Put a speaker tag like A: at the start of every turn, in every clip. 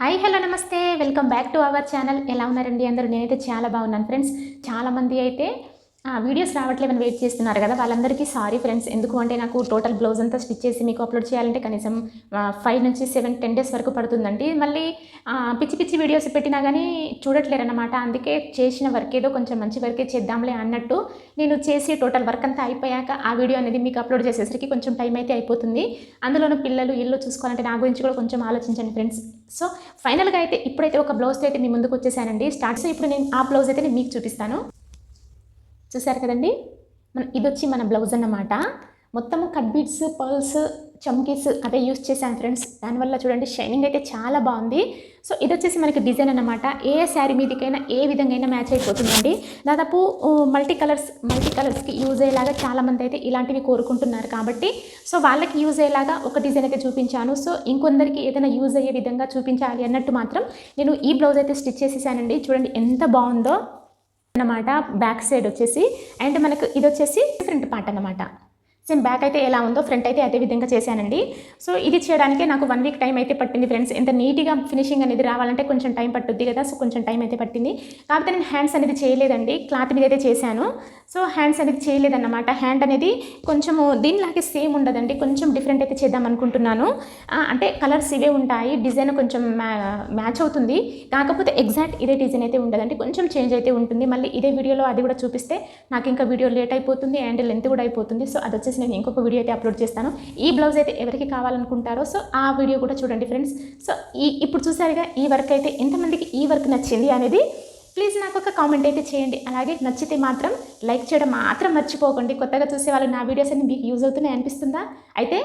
A: Hi hello namaste. Welcome back to our channel. ఎలా ఉన్నారండి అందరూ? నేనైతే చాలా బాగున్నాను ఫ్రెండ్స్. చాలామంది అయితే వీడియోస్ రావట్లేదని వెయిట్ చేస్తున్నారు కదా. వాళ్ళందరికీ సారీ ఫ్రెండ్స్. ఎందుకు అంటే నాకు టోటల్ బ్లౌజ్ అంతా స్టిచ్ చేసి మీకు అప్లోడ్ చేయాలంటే కనీసం ఫైవ్ నుంచి సెవెన్ టెన్ డేస్ వరకు పడుతుందండి. మళ్ళీ పిచ్చి పిచ్చి వీడియోస్ పెట్టినా కానీ చూడట్లేరన్నమాట. అందుకే చేసిన వర్క్ ఏదో కొంచెం మంచి వర్కే చేద్దాంలే అన్నట్టు నేను చేసి టోటల్ వర్క్ అంతా అయిపోయాక ఆ వీడియో అనేది మీకు అప్లోడ్ చేసేసరికి కొంచెం టైం అయితే అయిపోతుంది. అందులోనూ పిల్లలు ఇల్లు చూసుకోవాలంటే నా గురించి కూడా కొంచెం ఆలోచించండి ఫ్రెండ్స్. సో ఫైనల్గా అయితే ఇప్పుడైతే ఒక బ్లౌజ్ అయితే మీ ముందుకు వచ్చేసానండి. స్టార్ట్స్ ఇప్పుడు నేను ఆ బ్లౌజ్ అయితే నేను మీకు చూపిస్తాను. చూసారు కదండి? మన ఇది వచ్చి మన బ్లౌజ్ అన్నమాట. మొత్తం కట్ బీడ్స్ పర్ల్స్ చమ్కీస్ అదే యూస్ చేశాను ఫ్రెండ్స్. దానివల్ల చూడండి షైనింగ్ అయితే చాలా బాగుంది. సో ఇది వచ్చేసి మనకి డిజైన్ అన్నమాట. ఏ శారీ మీదకైనా ఏ విధంగా అయినా మ్యాచ్ అయిపోతుందండి. దాదాపు మల్టీ కలర్స్ మల్టీ కలర్స్కి యూజ్ అయ్యేలాగా చాలామంది అయితే ఇలాంటివి కోరుకుంటున్నారు కాబట్టి. సో వాళ్ళకి యూజ్ అయ్యేలాగా ఒక డిజైన్ అయితే చూపించాను. సో ఇంకొందరికి ఏదైనా యూజ్ అయ్యే విధంగా చూపించాలి అన్నట్టు మాత్రం నేను ఈ బ్లౌజ్ అయితే స్టిచ్ చేసేసానండి. చూడండి ఎంత బాగుందో. అన్నమాట. బ్యాక్ సైడ్ వచ్చేసి అండ్ మనకు ఇది వచ్చేసి ఫ్రంట్ పార్ట్ అన్నమాట. సేమ్ బ్యాక్ అయితే ఎలా ఉందో ఫ్రంట్ అయితే అదే విధంగా చేశానండి. సో ఇది చేయడానికి నాకు వన్ వీక్ టైం అయితే పట్టింది ఫ్రెండ్స్ ఎంత నీట్గా ఫినిషింగ్ అనేది రావాలంటే కొంచెం టైం పట్టుద్ది కదా సో కొంచెం టైం అయితే పట్టింది. కాకపోతే నేను హ్యాండ్స్ అనేది చేయలేదండి. క్లాత్ మీద అయితే చేశాను. సో హ్యాండ్స్ అనేది చేయలేదన్నమాట. హ్యాండ్ అనేది కొంచెము దీనిలాగే సేమ్ ఉండదండి. కొంచెం డిఫరెంట్ అయితే చేద్దాం అనుకుంటున్నాను. అంటే కలర్స్ ఇవే ఉంటాయి. డిజైన్ కొంచెం మ్యాచ్ అవుతుంది. కాకపోతే ఎగ్జాక్ట్ ఇదే డిజైన్ అయితే ఉండదండి. కొంచెం చేంజ్ అయితే ఉంటుంది. మళ్ళీ ఇదే వీడియోలో అది కూడా చూపిస్తే నాకు ఇంకా వీడియో లేట్ అయిపోతుంది అండ్ లెంత్ కూడా అయిపోతుంది. సో అది వచ్చేసి నేను ఇంకొక వీడియో అయితే అప్లోడ్ చేస్తాను. ఈ బ్లౌజ్ అయితే ఎవరికి కావాలనుకుంటారో సో ఆ వీడియో కూడా చూడండి ఫ్రెండ్స్. సో ఈ ఇప్పుడు చూసారుగా ఈ వర్క్ అయితే ఎంతమందికి ఈ వర్క్ నచ్చింది అనేది ప్లీజ్ నాకు ఒక కామెంట్ అయితే చేయండి. అలాగే నచ్చితే మాత్రం లైక్ చేయడం మాత్రం మర్చిపోకండి. కొత్తగా చూసే వాళ్ళు నా వీడియోస్ అన్ని మీకు యూజ్ అవుతున్నాయి అనిపిస్తుందా? అయితే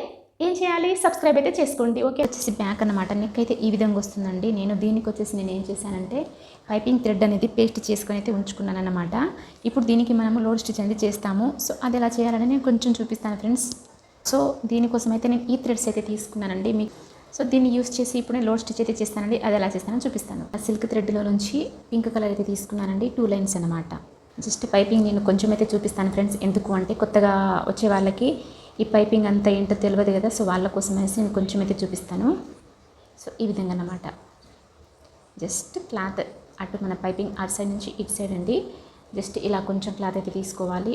A: ఏం చేయాలి? సబ్స్క్రైబ్ అయితే చేసుకోండి. ఓకే వచ్చేసి బ్యాక్ అనమాట నెక్ అయితే ఈ విధంగా వస్తుందండి. నేను దీనికి వచ్చేసి నేను ఏం చేశానంటే పైపింగ్ థ్రెడ్ అనేది పేస్ట్ చేసుకొని అయితే ఉంచుకున్నాను అనమాట ఇప్పుడు దీనికి మనము లోడ్ స్టిచ్ అనేది చేస్తాము. సో అది ఎలా చేయాలని నేను కొంచెం చూపిస్తాను ఫ్రెండ్స్ సో దీనికోసం అయితే నేను ఈ థ్రెడ్స్ అయితే తీసుకున్నానండి. మీకు సో దీన్ని యూస్ చేసి ఇప్పుడు నేను లోడ్ స్టిచ్ అయితే చేస్తానండి. అది ఎలా చేస్తానో చూపిస్తాను. ఆ సిల్క్ థ్రెడ్లో నుంచి పింక్ కలర్ అయితే తీసుకున్నానండి. టూ లైన్స్ అనమాట జస్ట్ పైపింగ్ నేను కొంచెం అయితే చూపిస్తాను ఫ్రెండ్స్ ఎందుకు అంటే కొత్తగా వచ్చే వాళ్ళకి ఈ పైపింగ్ అంతా ఏంటో తెలియదు కదా సో వాళ్ళ కోసం అనేసి నేను కొంచెం అయితే చూపిస్తాను. సో ఈ విధంగా అన్నమాట. జస్ట్ క్లాత్ అటు మన పైపింగ్ అటు సైడ్ నుంచి ఇటు సైడ్ అండి. జస్ట్ ఇలా కొంచెం క్లాత్ అయితే తీసుకోవాలి.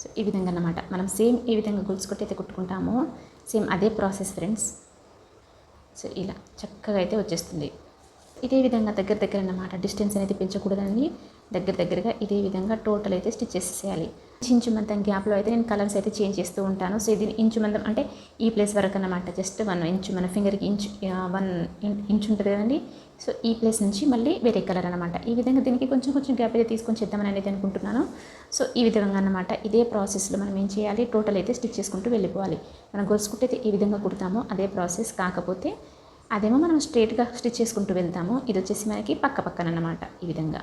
A: సో ఈ విధంగా అన్నమాట. మనం సేమ్ ఈ విధంగా గుల్చుకొట్టి అయితే కుట్టుకుంటామో. సేమ్ అదే ప్రాసెస్ ఫ్రెండ్స్. సో ఇలా చక్కగా అయితే వచ్చేస్తుంది. ఇదే విధంగా దగ్గర దగ్గర అన్నమాట. డిస్టెన్స్ అనేది పెంచకూడదండి. దగ్గర దగ్గరగా ఇదే విధంగా టోటల్ అయితే స్టిచ్ చేసేయాలి ఇంచుమందం గ్యాప్లో అయితే నేను కలర్స్ అయితే చేంజ్ చేస్తూ ఉంటాను. సో ఇది ఇంచు మందం అంటే ఈ ప్లేస్ వరకు అన్నమాట. జస్ట్ వన్ ఇంచు మన ఫింగర్కి ఇంచు వన్ ఇంచు ఉంటుంది కదండి. సో ఈ ప్లేస్ నుంచి మళ్ళీ వేరే కలర్ అనమాట ఈ విధంగా దీనికి కొంచెం కొంచెం గ్యాప్ అయితే తీసుకొని చేద్దామని అనేది అనుకుంటున్నాను. సో ఈ విధంగా అన్నమాట. ఇదే ప్రాసెస్లో మనం ఏం చేయాలి? టోటల్ అయితే స్టిచ్ చేసుకుంటూ వెళ్ళిపోవాలి. మనం గొలుసుకుంటే అయితే ఈ విధంగా కుడతామో అదే ప్రాసెస్ కాకపోతే అదేమో మనం స్ట్రేట్గా స్టిచ్ చేసుకుంటూ వెళ్తాము. ఇది వచ్చేసి మనకి పక్క పక్కన అన్నమాట. ఈ విధంగా.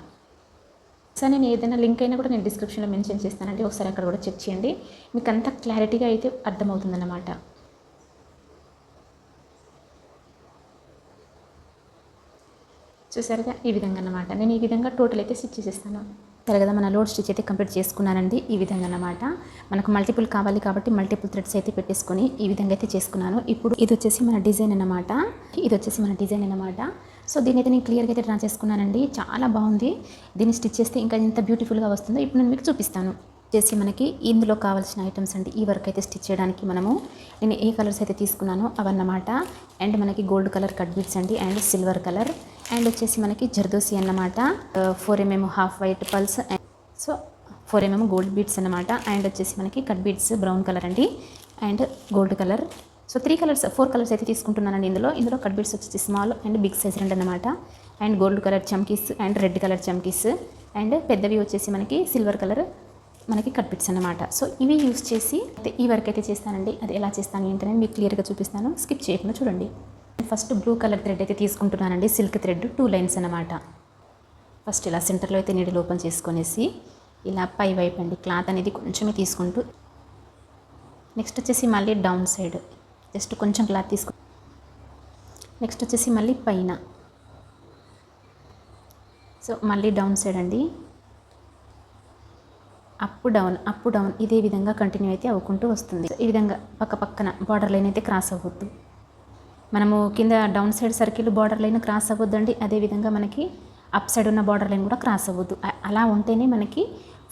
A: సార్ నేను ఏదైనా లింక్ అయినా కూడా నేను డిస్క్రిప్షన్లో మెన్షన్ చేస్తానండి. ఒకసారి అక్కడ కూడా చెక్ చేయండి. మీకు అంత క్లారిటీగా అయితే అర్థమవుతుందన్నమాట. చూసారుగా? ఈ విధంగా అన్నమాట నేను ఈ విధంగా టోటల్ అయితే స్టిచ్ చేసేస్తాను. సరే కదా మన లోడ్ స్టిచ్ అయితే కంప్లీట్ చేసుకున్నానండి. ఈ విధంగా అన్నమాట మనకు మల్టిపుల్ కావాలి కాబట్టి మల్టిపుల్ థ్రెడ్స్ అయితే పెట్టేసుకొని ఈ విధంగా అయితే చేసుకున్నాను. ఇప్పుడు ఇది వచ్చేసి మన డిజైన్ అన్నమాట. ఇది వచ్చేసి మన డిజైన్ అన్నమాట. సో దీని అయితే నేను క్లియర్గా అయితే డ్రా చేసుకున్నానండి. చాలా బాగుంది. దీన్ని స్టిచ్ చేస్తే ఇంకా ఎంత బ్యూటిఫుల్గా వస్తుందో ఇప్పుడు నేను మీకు చూపిస్తాను. చేసి మనకి ఇందులో కావాల్సిన ఐటమ్స్ అండి ఈ వర్క్ అయితే స్టిచ్ చేయడానికి మనము. నేను ఏ కలర్స్ అయితే తీసుకున్నానో అవన్నమాట. అండ్ మనకి గోల్డ్ కలర్ కట్ బీట్స్ అండి అండ్ సిల్వర్ కలర్ అండ్ వచ్చేసి మనకి జర్దోసి అన్నమాట. Four mm half white pearls so four mm gold beads అన్నమాట. అండ్ వచ్చేసి మనకి కట్ బీట్స్ బ్రౌన్ కలర్ అండి. And gold colour so three colours four colours అయితే తీసుకుంటున్నానండి ఇందులో. ఇందులో కట్ బీట్స్ వచ్చేసి స్మాల్ అండ్ బిగ్ సైజ్ రెండు అనమాట అండ్ గోల్డ్ కలర్ చమ్కీస్ అండ్ రెడ్ కలర్ చమ్కీస్ అండ్ పెద్దవి వచ్చేసి మనకి సిల్వర్ కలర్ మనకి కట్ బిట్స్ అన్నమాట. సో ఇవి యూస్ చేసి ఈ వర్క్ అయితే చేస్తానండి. అది ఎలా చేస్తాను ఏంటనే మీకు క్లియర్గా చూపిస్తాను. స్కిప్ చేయకుండా చూడండి. ఫస్ట్ బ్లూ కలర్ థ్రెడ్ అయితే తీసుకుంటున్నానండి. సిల్క్ థ్రెడ్ టూ లైన్స్ అనమాట ఫస్ట్ ఇలా సెంటర్లో అయితే నీడిల్ ఓపెన్ చేసుకొనేసి ఇలా పై వైపు అండి క్లాత్ అనేది కొంచెమే తీసుకుంటూ. నెక్స్ట్ వచ్చేసి మళ్ళీ డౌన్ సైడ్ జస్ట్ కొంచెం క్లాత్ తీసుకు నెక్స్ట్ వచ్చేసి మళ్ళీ పైన. సో మళ్ళీ డౌన్ సైడ్ అండి. అప్ డౌన్ అప్ డౌన్ ఇదే విధంగా కంటిన్యూ అయితే అవ్వుకుంటూ వస్తుంది. ఈ విధంగా పక్క పక్కన బార్డర్ లైన్ అయితే క్రాస్ అవ్వద్దు. మనము కింద down side circle border line cross అవ్వద్దండి. అదేవిధంగా మనకి అప్ సైడ్ ఉన్న బార్డర్ లైన్ కూడా క్రాస్ అవ్వద్దు. అలా ఉంటేనే మనకి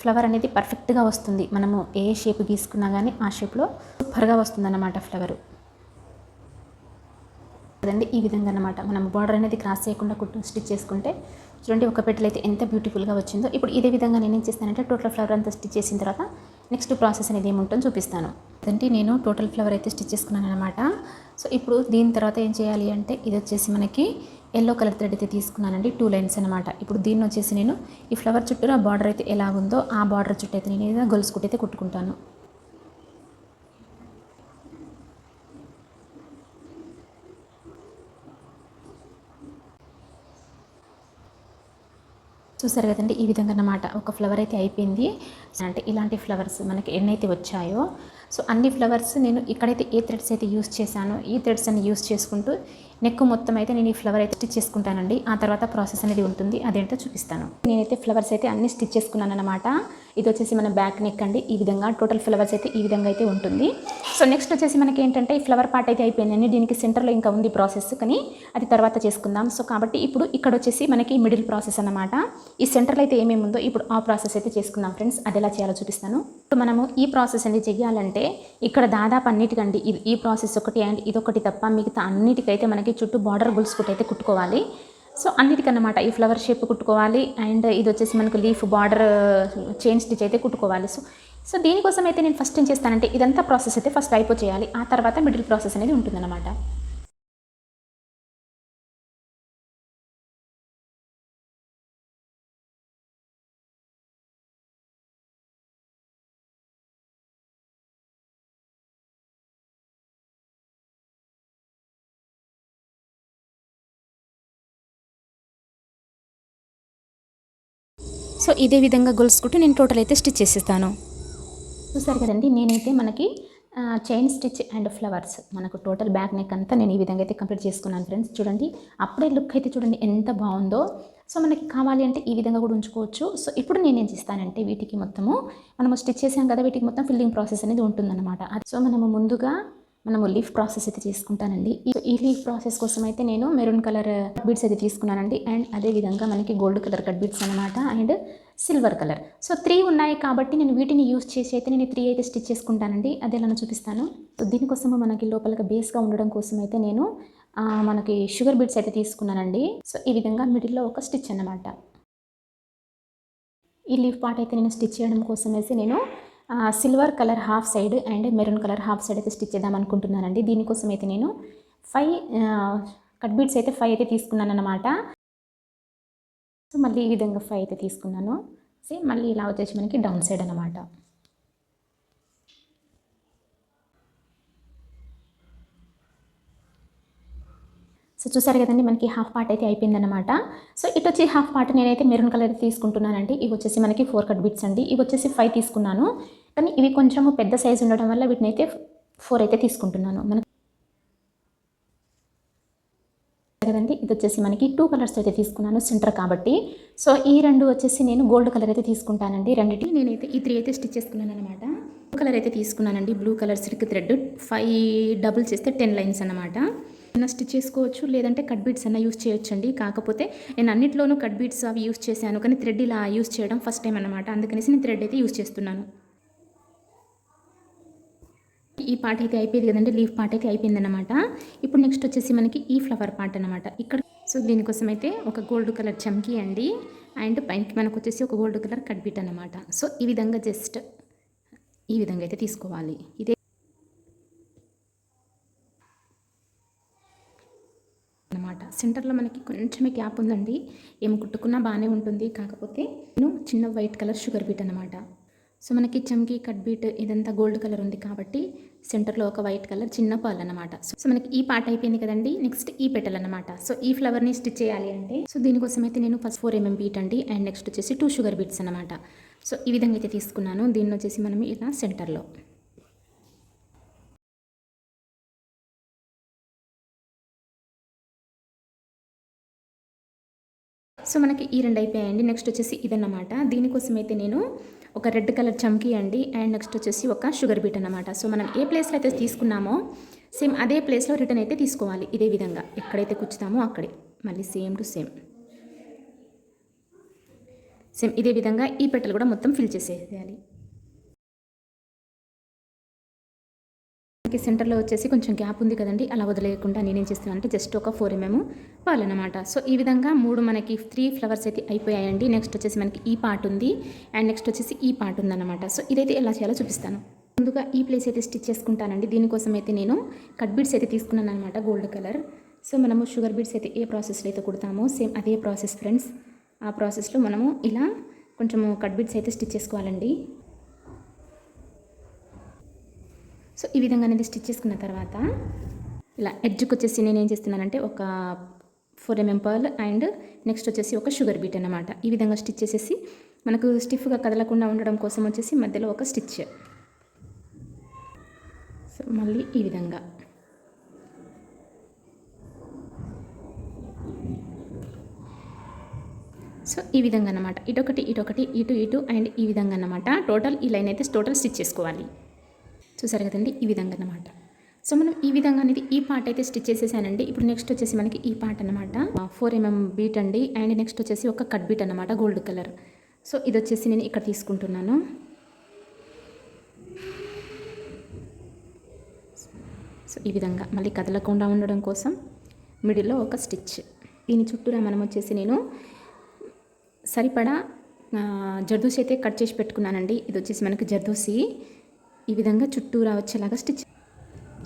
A: ఫ్లవర్ అనేది పర్ఫెక్ట్గా వస్తుంది. మనము ఏ షేప్ గీసుకున్నా కానీ ఆ షేప్లో సూపర్గా వస్తుందన్నమాట ఫ్లవరు కదండి? ఈ విధంగా అన్నమాట. మనం బార్డర్ అనేది క్రాస్ చేయకుండా కుట్టు స్టిచ్ చేసుకుంటే చూడండి ఒక పెట్టెలు అయితే ఎంత బ్యూటిఫుల్గా వచ్చిందో. ఇప్పుడు ఇదే విధంగా నేను ఏం చేస్తానంటే టోటల్ ఫ్లవర్ అంతా స్టిచ్ చేసిన తర్వాత నెక్స్ట్ ప్రాసెస్ అనేది ఏముంటుందో చూపిస్తాను. అదంటే నేను టోటల్ ఫ్లవర్ అయితే స్టిచ్ చేసుకున్నాను అనమాట సో ఇప్పుడు దీని తర్వాత ఏం చేయాలి అంటే ఇది వచ్చేసి మనకి ఎల్లో కలర్ థ్రెడ్ అయితే తీసుకున్నానండి టూ లైన్స్ అనమాట ఇప్పుడు దీన్ని వచ్చేసి నేను ఈ ఫ్లవర్ చుట్టూ ఆ బార్డర్ అయితే ఎలా ఉందో ఆ బార్డర్ చుట్టూ అయితే నేను ఏదైనా గొలుసు అయితే కుట్టుకుంటాను. చూసారు కదండి ఈ విధంగా అన్నమాట ఒక ఫ్లవర్ అయితే అయిపోయింది. అంటే ఇలాంటి ఫ్లవర్స్ మనకి ఎన్నైతే వచ్చాయో సో అన్ని ఫ్లవర్స్ నేను ఇక్కడైతే ఏ థ్రెడ్స్ అయితే యూస్ చేశానో ఈ థ్రెడ్స్ అన్ని యూస్ చేసుకుంటూ నెక్ మొత్తం అయితే నేను ఈ ఫ్లవర్ అయితే స్టిచ్ చేసుకుంటానండి. ఆ తర్వాత ప్రాసెస్ అనేది ఉంటుంది. అదేంటో చూపిస్తాను. నేనైతే ఫ్లవర్స్ అయితే అన్ని స్టిచ్ చేసుకున్నాను అనమాట ఇది వచ్చేసి మన బ్యాక్ నెక్ అండి. ఈ విధంగా టోటల్ ఫ్లవర్స్ అయితే ఈ విధంగా అయితే ఉంటుంది. సో నెక్స్ట్ వచ్చేసి మనకి ఏంటంటే ఈ ఫ్లవర్ పార్ట్ అయితే అయిపోయిందండి. దీనికి సెంటర్లో ఇంకా ఉంది ప్రాసెస్. కానీ అది తర్వాత చేసుకుందాం. సో కాబట్టి ఇప్పుడు ఇక్కడ వచ్చేసి మనకి మిడిల్ ప్రాసెస్ అన్నమాట. ఈ సెంటర్లో అయితే ఏమేమి ఉందో ఇప్పుడు ఆ ప్రాసెస్ అయితే చేసుకుందాం ఫ్రెండ్స్. అది ఎలా చేయాలో చూపిస్తాను. ఇప్పుడు మనము ఈ ప్రాసెస్ అనేది చేయాలంటే ఇక్కడ దాదాపు అన్నిటికండి ఇది ఈ ప్రాసెస్ ఒకటి అండ్ ఇదొకటి తప్ప మిగతా అన్నిటికైతే మనకి చుట్టూ బార్డర్ గుల్స్ కుట్టి అయితే కుట్టుకోవాలి. సో అన్నిటికన్నమాట ఈ ఫ్లవర్ షేప్ కుట్టుకోవాలి అండ్ ఇది వచ్చేసి మనకు లీఫ్ బార్డర్ చైన్ స్టిచ్ అయితే కుట్టుకోవాలి. సో సో దీనికోసం అయితే నేను ఫస్ట్ ఏం చేస్తానంటే ఇదంతా ప్రాసెస్ అయితే ఫస్ట్ అయిపో చేయాలి ఆ తర్వాత మిడిల్ ప్రాసెస్ అనేది ఉంటుందన్నమాట. సో ఇదే విధంగా గొలుసుకుంటూ నేను టోటల్ అయితే స్టిచ్ చేసేస్తాను. చూసారు కదండి నేనైతే మనకి చైన్ స్టిచ్ అండ్ ఫ్లవర్స్ మనకు టోటల్ బ్యాక్ నెక్ అంతా నేను ఈ విధంగా అయితే కంప్లీట్ చేసుకున్నాను ఫ్రెండ్స్. చూడండి అప్పుడే లుక్ అయితే చూడండి ఎంత బాగుందో. సో మనకి కావాలి అంటే ఈ విధంగా కూడా ఉంచుకోవచ్చు. సో ఇప్పుడు నేను ఏం చేస్తానంటే వీటికి మొత్తము మనము స్టిచ్ చేసాం కదా వీటికి మొత్తం ఫిల్లింగ్ ప్రాసెస్ అనేది ఉంటుందన్నమాట. సో మనము ముందుగా మనము లీఫ్ ప్రాసెస్ అయితే తీసుకుంటానండి. ఈ- ఈ లీఫ్ ప్రాసెస్ కోసం అయితే నేను మెరూన్ కలర్ బీడ్స్ అయితే తీసుకున్నానండి. అండ్ అదే విధంగా మనకి గోల్డ్ కలర్ కట్ బీడ్స్ అనమాట and silver colour. So three ఉన్నాయి కాబట్టి నేను వీటిని యూస్ చేసి అయితే నేను త్రీ అయితే స్టిచ్ చేసుకుంటానండి. అది ఎలా చూపిస్తాను. సో దీనికోసం మనకి లోపలకి బేస్గా ఉండడం కోసం అయితే నేను మనకి షుగర్ బీడ్స్ అయితే తీసుకున్నానండి. సో ఈ విధంగా మిడిల్లో ఒక స్టిచ్ అన్నమాట. ఈ లీఫ్ పార్ట్ అయితే నేను స్టిచ్ చేయడం కోసం వేసి నేను silver colour half side and maroon colour half side అయితే స్టిచ్ చేద్దాం అనుకుంటున్నానండి. దీనికోసం అయితే నేను ఫైవ్ కట్ బీట్స్ అయితే ఫైవ్ అయితే తీసుకున్నాను అనమాట సో మళ్ళీ ఈ విధంగా ఫైవ్ అయితే తీసుకున్నాను. సేమ్ మళ్ళీ ఇలా వచ్చేసి మనకి డౌన్ సైడ్ అనమాట సో చూసారు కదండి మనకి హాఫ్ పార్ట్ అయితే అయిపోయిందనమాట సో ఇటు వచ్చి హాఫ్ పార్ట్ నేనైతే మెరూన్ కలర్ తీసుకుంటున్నానండి. ఇవి వచ్చేసి మనకి ఫోర్ కట్ బిట్స్ అండి. ఇవి వచ్చేసి ఫైవ్ తీసుకున్నాను. కానీ ఇవి కొంచెము పెద్ద సైజు ఉండడం వల్ల వీటిని అయితే ఫోర్ అయితే తీసుకుంటున్నాను. మనకి కదండి ఇది వచ్చేసి మనకి టూ కలర్స్ అయితే తీసుకున్నాను సెంటర్ కాబట్టి. సో ఈ రెండు వచ్చేసి నేను గోల్డ్ కలర్ అయితే తీసుకుంటానండి. రెండిటి నేనైతే ఈ త్రీ అయితే స్టిచ్ చేసుకున్నాను అనమాట బ్లూ కలర్ అయితే తీసుకున్నానండి. Blue colour silk thread five double చేస్తే టెన్ లైన్స్ అనమాట ఏమైనా స్టిచ్ చేసుకోవచ్చు లేదంటే కట్ బీట్స్ అన్న యూస్ చేయొచ్చండి. కాకపోతే నేను అన్నిట్లోనూ కట్ బీట్స్ అవి యూస్ చేశాను కానీ థ్రెడ్ ఇలా యూస్ చేయడం ఫస్ట్ టైం అనమాట అందుకనేసి నేను థ్రెడ్ అయితే యూస్ చేస్తున్నాను. ఈ పార్ట్ అయితే అయిపోయింది కదండి లీఫ్ పార్ట్ అయితే అయిపోయింది అనమాట ఇప్పుడు నెక్స్ట్ వచ్చేసి మనకి ఈ ఫ్లవర్ పార్ట్ అనమాట ఇక్కడ సో దీనికోసం అయితే ఒక గోల్డ్ కలర్ చమ్కీ అండి. అండ్ పైనకి మనకు వచ్చేసి ఒక గోల్డ్ కలర్ కట్ బీట్ అనమాట సో ఈ విధంగా జస్ట్ ఈ విధంగా అయితే తీసుకోవాలి. ఇదే అనమాట సెంటర్లో మనకి కొంచెమే గ్యాప్ ఉందండి. ఏమి కుట్టుకున్నా బాగానే ఉంటుంది. కాకపోతే నేను చిన్న వైట్ కలర్ షుగర్ బీట్ అనమాట సో మనకి చమ్కి కట్ బీట్ ఇదంతా గోల్డ్ కలర్ ఉంది కాబట్టి సెంటర్లో ఒక వైట్ కలర్ చిన్న పాలు అనమాట సో మనకి ఈ పార్ట్ అయిపోయింది కదండి. నెక్స్ట్ ఈ పెటల్ అనమాట సో ఈ ఫ్లవర్ని స్టిచ్ చేయాలి అంటే సో దీనికోసం అయితే నేను ఫస్ట్ ఫోర్ ఎంఎం బీట్ అండి. అండ్ నెక్స్ట్ వచ్చేసి టూ షుగర్ బీట్స్ అనమాట సో ఈ విధంగా అయితే తీసుకున్నాను. దీన్ని వచ్చేసి మనం ఇలా సెంటర్లో. సో మనకి ఈ రెండు అయిపోయాయండి. నెక్స్ట్ వచ్చేసి ఇదన్నమాట. దీనికోసం అయితే నేను ఒక రెడ్ కలర్ చమ్కీ అండి అండ్ నెక్స్ట్ వచ్చేసి ఒక షుగర్ బీట్ అన్నమాట. సో మనం ఏ ప్లేస్లో అయితే తీసుకున్నామో సేమ్ అదే ప్లేస్లో రిటర్న్ అయితే తీసుకోవాలి ఇదే విధంగా. ఎక్కడైతే కూర్చుతామో అక్కడే. మళ్ళీ సేమ్ టు సేమ్. సేమ్ ఇదే విధంగా ఈ పెట్టెలు కూడా మొత్తం ఫిల్ చేసేయాలి. మనకి సెంటర్లో వచ్చేసి కొంచెం గ్యాప్ ఉంది కదండి. అలా వదిలేయకుండా నేనేం చేస్తున్నాను అంటే జస్ట్ ఒక ఫోర్ ఎంఎం పాలనమాట. సో ఈ విధంగా మూడు మనకి త్రీ ఫ్లవర్స్ అయితే అయిపోయాయండి. నెక్స్ట్ వచ్చేసి మనకి ఈ పార్ట్ ఉంది. అండ్ నెక్స్ట్ వచ్చేసి ఈ పార్ట్ ఉందన్నమాట. సో ఇదైతే ఎలా చేయాలో చూపిస్తాను. ముందుగా ఈ ప్లేస్ అయితే స్టిచ్ చేసుకుంటానండి. దీనికోసం అయితే నేను కట్ బీడ్స్ అయితే తీసుకున్నాను అనమాట గోల్డ్ కలర్ సో మనము షుగర్ బీడ్స్ అయితే ఏ ప్రాసెస్లో అయితే కుడతామో సేమ్ అదే ప్రాసెస్ ఫ్రెండ్స్ ఆ ప్రాసెస్లో మనము ఇలా కొంచెము కట్ బీడ్స్ అయితే స్టిచ్ చేసుకోవాలండి. సో ఈ విధంగా అనేది స్టిచ్ చేసుకున్న తర్వాత ఇలా ఎడ్జ్కి వచ్చేసి నేను ఏం చేస్తున్నానంటే ఒక four mm pearl and next వచ్చేసి ఒక షుగర్ బీట్ అన్నమాట. ఈ విధంగా స్టిచ్ చేసేసి మనకు స్టిఫ్గా కదలకుండా ఉండడం కోసం వచ్చేసి మధ్యలో ఒక స్టిచ్ సో మళ్ళీ ఈ విధంగా. సో ఈ విధంగా అన్నమాట. ఇటొకటి ఇటొకటి ఇటు ఇటు అండ్ ఈ విధంగా అన్నమాట. టోటల్ ఈ లైన్ అయితే టోటల్ స్టిచ్ చేసుకోవాలి. చూసారు కదండి? ఈ విధంగా అన్నమాట. సో మనం ఈ విధంగా అనేది ఈ పార్ట్ అయితే స్టిచ్ చేసేసానండి. ఇప్పుడు నెక్స్ట్ వచ్చేసి మనకి ఈ పార్ట్ అనమాట ఫోర్ ఎంఎం బీట్ అండి. అండ్ నెక్స్ట్ వచ్చేసి ఒక కట్ బీట్ అనమాట గోల్డ్ కలర్. సో ఇది వచ్చేసి నేను ఇక్కడ తీసుకుంటున్నాను. సో ఈ విధంగా మళ్ళీ కదలకుండా ఉండడం కోసం మిడిల్లో ఒక స్టిచ్. దీని చుట్టూరా మనం వచ్చేసి నేను సరిపడా జర్దోసి అయితే కట్ చేసి పెట్టుకున్నానండి. ఇది వచ్చేసి మనకి జర్దోసి. ఈ విధంగా చుట్టూ వచ్చేలాగా స్టిచ్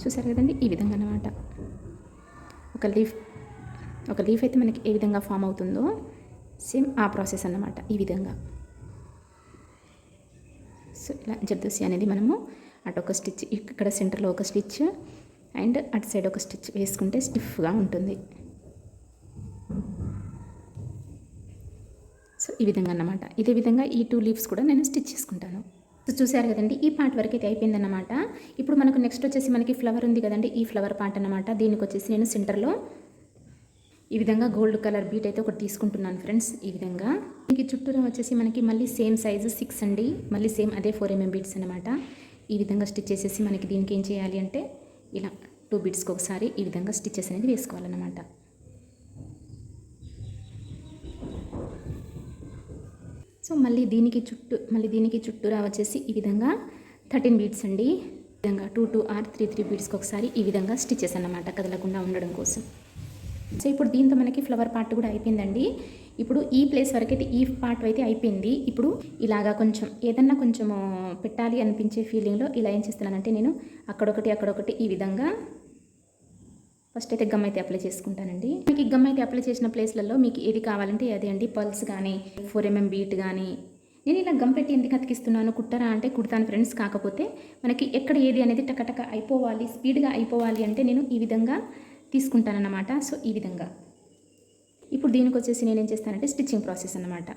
A: చూసారు కదండి? ఈ విధంగా అనమాట ఒక లీఫ్ ఒక లీఫ్ అయితే మనకి ఏ విధంగా ఫామ్ అవుతుందో సేమ్ ఆ ప్రాసెస్ అన్నమాట ఈ విధంగా. సో ఇలా జర్దోసి అనేది మనము అటు ఒక స్టిచ్ ఇక్కడ సెంటర్లో ఒక స్టిచ్ అండ్ అటు సైడ్ ఒక స్టిచ్ వేసుకుంటే స్టిఫ్గా ఉంటుంది. సో ఈ విధంగా అన్నమాట. ఇదే విధంగా ఈ టూ లీవ్స్ కూడా నేను స్టిచ్ చేసుకుంటాను. చూశారు కదండి ఈ పార్ట్ వరకు అయితే అయిపోయిందన్నమాట. ఇప్పుడు మనకు నెక్స్ట్ వచ్చేసి మనకి ఫ్లవర్ ఉంది కదండి ఈ ఫ్లవర్ పార్ట్ అనమాట దీనికి వచ్చేసి నేను సెంటర్లో ఈ విధంగా గోల్డ్ కలర్ బీట్ అయితే ఒకటి తీసుకుంటున్నాను ఫ్రెండ్స్ ఈ విధంగా. దీనికి చుట్టూరా వచ్చేసి మనకి మళ్ళీ సేమ్ సైజు సిక్స్ అండి మళ్ళీ సేమ్ అదే ఫోర్ ఎంఎం బీట్స్ అనమాట ఈ విధంగా స్టిచ్ చేసేసి మనకి దీనికి ఏం చేయాలి అంటే ఇలా టూ బీట్స్కి ఒకసారి ఈ విధంగా స్టిచ్చెస్ అనేది వేసుకోవాలన్నమాట. సో మళ్ళీ దీనికి చుట్టూ మళ్ళీ దీనికి చుట్టూరా వచ్చేసి ఈ విధంగా థర్టీన్ బీట్స్ అండి. ఈ విధంగా two two or three three బీట్స్కి ఒకసారి ఈ విధంగా స్టిచెస్ అన్నమాట కదలకుండా ఉండడం కోసం. సో ఇప్పుడు దీంతో మనకి ఫ్లవర్ పార్ట్ కూడా అయిపోయిందండి. ఇప్పుడు ఈ ప్లేస్ వరకు అయితే ఈ పార్ట్ అయితే అయిపోయింది. ఇప్పుడు ఇలాగా కొంచెం ఏదన్నా కొంచెము పెట్టాలి అనిపించే ఫీలింగ్లో ఇలా ఏం చేస్తున్నానంటే నేను అక్కడొకటి అక్కడొకటి ఈ విధంగా ఫస్ట్ అయితే గమ్ అయితే అప్లై చేసుకుంటానండి. మీకు ఈ గమ్ అయితే అప్లై చేసిన ప్లేస్లలో మీకు ఏది కావాలంటే అదే అండి. పల్స్ కానీ ఫోర్ ఎంఎం బీట్ కానీ నేను ఇలా గమ్ పెట్టి ఎందుకు అతికిస్తున్నాను? కుట్టరా అంటే కుడతాను ఫ్రెండ్స్. కాకపోతే మనకి ఎక్కడ ఏది అనేది టకటక అయిపోవాలి స్పీడ్గా అయిపోవాలి అంటే నేను ఈ విధంగా తీసుకుంటానన్నమాట. సో ఈ విధంగా. ఇప్పుడు దీనికి వచ్చేసి నేను ఏం చేస్తానంటే స్టిచ్చింగ్ ప్రాసెస్ అన్నమాట.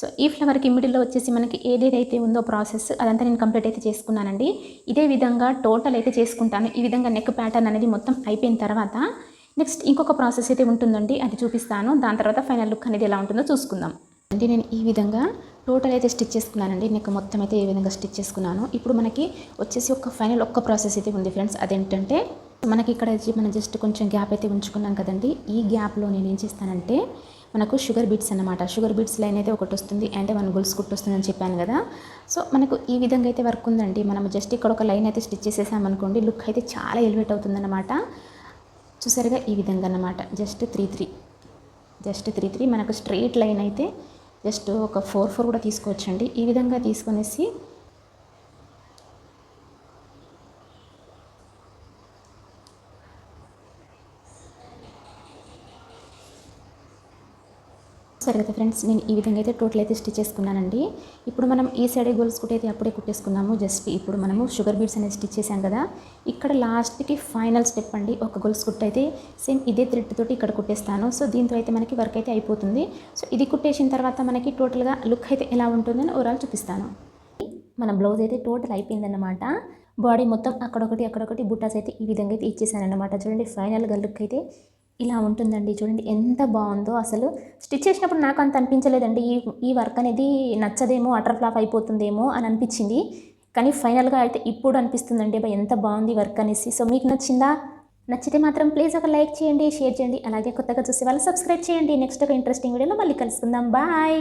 A: సో ఈ ఫ్లవర్కి మిడిల్లో వచ్చేసి మనకి ఏదేదైతే ఉందో ప్రాసెస్ అదంతా నేను కంప్లీట్ అయితే చేసుకున్నానండి. ఇదే విధంగా టోటల్ అయితే చేసుకుంటాను. ఈ విధంగా నెక్ ప్యాటర్న్ అనేది మొత్తం అయిపోయిన తర్వాత నెక్స్ట్ ఇంకొక ప్రాసెస్ అయితే ఉంటుందండి. అది చూపిస్తాను. దాని తర్వాత ఫైనల్ లుక్ అనేది ఎలా ఉంటుందో చూసుకుందాం. అంటే నేను ఈ విధంగా టోటల్ అయితే స్టిచ్ చేసుకున్నానండి. నెక్ మొత్తం అయితే ఈ విధంగా స్టిచ్ చేసుకున్నాను ఇప్పుడు మనకి వచ్చేసి ఒక ఫైనల్ ఒక్క ప్రాసెస్ అయితే ఉంది ఫ్రెండ్స్. అదేంటంటే మనకి ఇక్కడ మనం జస్ట్ కొంచెం గ్యాప్ అయితే ఉంచుకున్నాం కదండి. ఈ గ్యాప్లో నేను ఏం చేస్తానంటే మనకు షుగర్ బీట్స్ అన్నమాట. షుగర్ బీట్స్ లైన్ అయితే ఒకటి వస్తుంది అంటే వన్ గొలుసు కుట్టు వస్తుందని చెప్పాను కదా. సో మనకు ఈ విధంగా అయితే వర్క్ ఉందండి. మనం జస్ట్ ఇక్కడ ఒక లైన్ అయితే స్టిచ్ చేసేసామనుకోండి లుక్ అయితే చాలా ఎలివేట్ అవుతుందన్నమాట చూసారుగా ఈ విధంగా అన్నమాట. Just three three. Just three three. మనకు స్ట్రెయిట్ లైన్ అయితే జస్ట్ ఒక ఫోర్ ఫోర్ కూడా తీసుకోవచ్చండి. ఈ విధంగా తీసుకొనేసి సరే కదా ఫ్రెండ్స్ నేను ఈ విధంగా అయితే టోటల్ అయితే స్టిచ్ చేసుకున్నానండి. ఇప్పుడు మనం ఈ సైడ్ గోల్స్ కుట్టి అయితే అప్పుడే కుట్టేసుకున్నాము జస్ట్ ఇప్పుడు మనము షుగర్ బీడ్స్ అనేది స్టిచ్ చేసాం కదా. ఇక్కడ లాస్ట్కి ఫైనల్ స్టెప్ అండి. ఒక గొలుసు కుట్టు అయితే సేమ్ ఇదే థ్రెడ్ తోటి ఇక్కడ కుట్టేస్తాను. సో దీంతో అయితే మనకి వర్క్ అయితే అయిపోతుంది. సో ఇది కుట్టేసిన తర్వాత మనకి టోటల్గా లుక్ అయితే ఎలా ఉంటుందని ఓవరాల్ చూపిస్తాను. మన బ్లౌజ్ అయితే టోటల్ అయిపోయిందన్నమాట. బాడీ మొత్తం అక్కడొకటి అక్కడొకటి బుట్టాస్ అయితే ఈ విధంగా అయితే ఇచ్చేసాను అనమాట చూడండి ఫైనల్గా లుక్ అయితే ఇలా ఉంటుందండి. చూడండి ఎంత బాగుందో అసలు. స్టిచ్ చేసినప్పుడు నాకు అంత అనిపించలేదండి. ఈ ఈ వర్క్ అనేది నచ్చదేమో అటర్ ఫ్లాప్ అయిపోతుందేమో అని అనిపించింది. కానీ ఫైనల్గా అయితే ఇప్పుడు అనిపిస్తుందండి. బా ఎంత బాగుంది వర్క్ అనేసి. సో మీకు నచ్చిందా? నచ్చితే మాత్రం ప్లీజ్ ఒక లైక్ చేయండి షేర్ చేయండి. అలాగే కొత్తగా చూసే వాళ్ళు సబ్స్క్రైబ్ చేయండి. నెక్స్ట్ ఒక ఇంట్రెస్టింగ్ వీడియోలో మళ్ళీ కలుసుకుందాం. బాయ్!